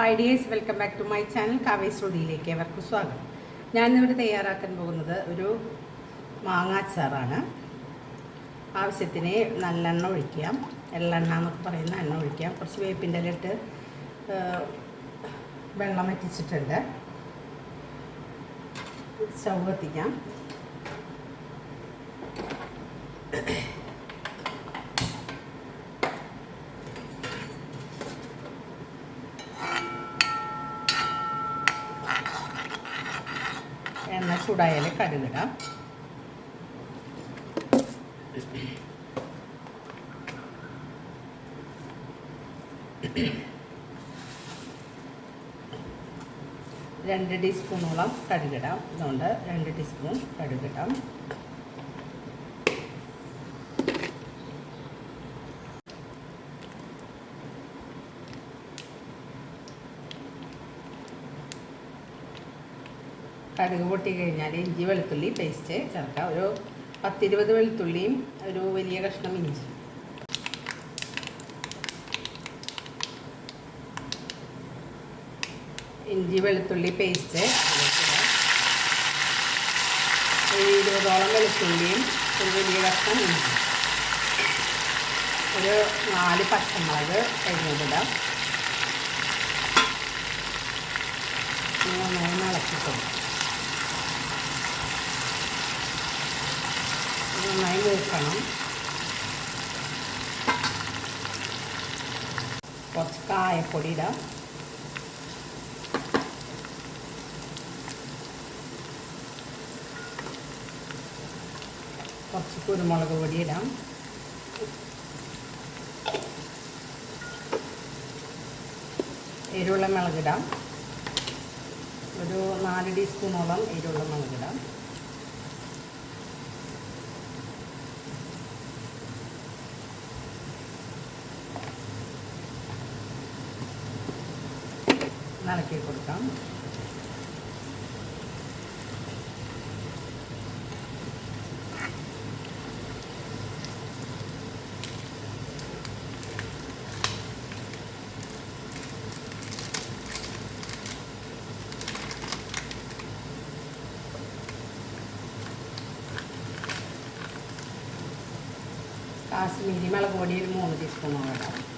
Hi dears welcome back to my channel Kavya സ്റ്റുഡിയിലേക്ക് അവർക്ക് സ്വാഗതം. ഞാനിവിടെ തയ്യാറാക്കാൻ പോകുന്നത് ഒരു മാങ്ങാച്ചാറാണ് ആവശ്യത്തിന് നല്ലെണ്ണ ഒഴിക്കാം. എള്ളെണ്ണ എന്നൊക്കെ പറയുന്ന എണ്ണ ഒഴിക്കാം. കുറച്ച് വേപ്പിന്റെ ഇട്ട് വെള്ളം വറ്റിച്ചിട്ടുണ്ട്. ചവ് കത്തിക്കാം. എണ്ണ ചൂടായാൽ കടുകിടാം. രണ്ട് ടീസ്പൂണോളം കടുകിടാം. അതുകൊണ്ട് രണ്ട് ടീസ്പൂൺ കടുകിടാം. കടുക് പൊട്ടി കഴിഞ്ഞാൽ ഇഞ്ചി വെളുത്തുള്ളി പേസ്റ്റ് ചേർക്കാം. ഒരു പത്തിരുപത് വെളുത്തുള്ളിയും ഒരു വലിയ കഷ്ണം ഇഞ്ചി. ഇഞ്ചി വെളുത്തുള്ളി പേസ്റ്റ് ഒരു ഇരുപതോളം വെളുത്തുള്ളിയും ഒരു വലിയ കഷ്ണം ഇഞ്ചി. ഒരു നാല് പച്ചമുളക് കഴിഞ്ഞിടാം നന്നായി ഇളക്കിക്കൊടുക്കും നന്നായി മൂക്കണം. കുറച്ച് കായപ്പൊടി ഇടാം. കുറച്ച് കുരുമുളക് പൊടി ഇടാം. എരിവുള്ള മുളകിടാം ഒരു നാല് ടീസ്പൂണോളം എരിവുള്ള മുളകിടാം ഇളക്കി കൊടുക്കാം കാശ്മീരി മുളക് പൊടി ഒരു മൂന്ന് ടീസ്പൂണോളം ഇടാം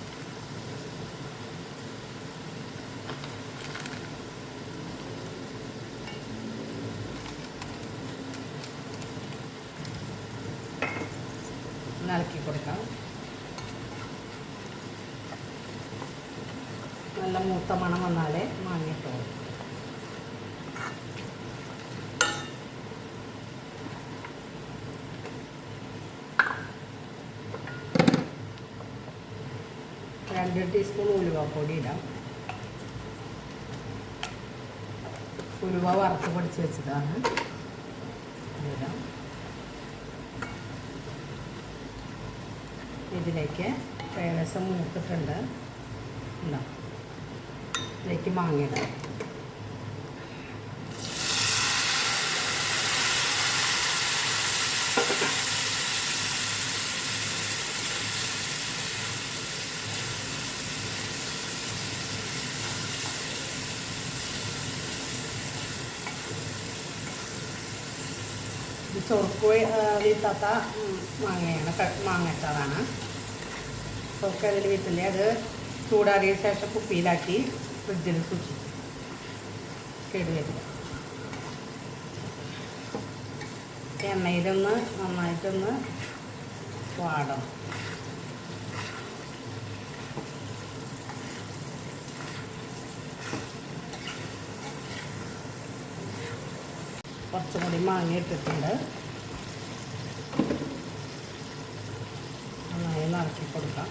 ഇളക്കി കൊടുക്കാം. നല്ല മൂത്ത മണം വന്നാലേ മാങ്ങിട്ടോ രണ്ട് ടീസ്പൂൺ ഉലുവപ്പൊടി ഇടാം. ഉലുവ വറുത്ത് പൊടിച്ച് വെച്ചതാണ്. ഇടാം. ഇതിലേക്ക് ഏകദേശം മൂത്തിട്ടുണ്ട് ഉണ്ടോ ഇതിലേക്ക് മാങ്ങിയിടാം. ചൊറുക്ക് വീത്താത്ത മാങ്ങയാണ് മാങ്ങച്ചാറാണ് ചൊറുക്ക് അതിൽ വീത്തില്ലേ അത് ചൂടാറിയ ശേഷം കുപ്പിയിലാക്കി ഫ്രിഡ്ജിൽ സൂക്ഷിക്കും കേടുവരില്ല എണ്ണയിലൊന്ന് നന്നായിട്ടൊന്ന് വാടണം. കുറച്ചും കൂടി മാങ്ങ ഇട്ടിട്ടുണ്ട്. നന്നായി നടക്കി കൊടുക്കാം.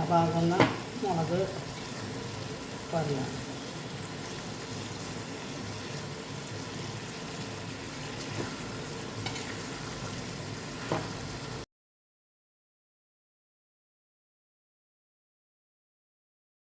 ഒന്ന് മുളക് പറഞ്ഞു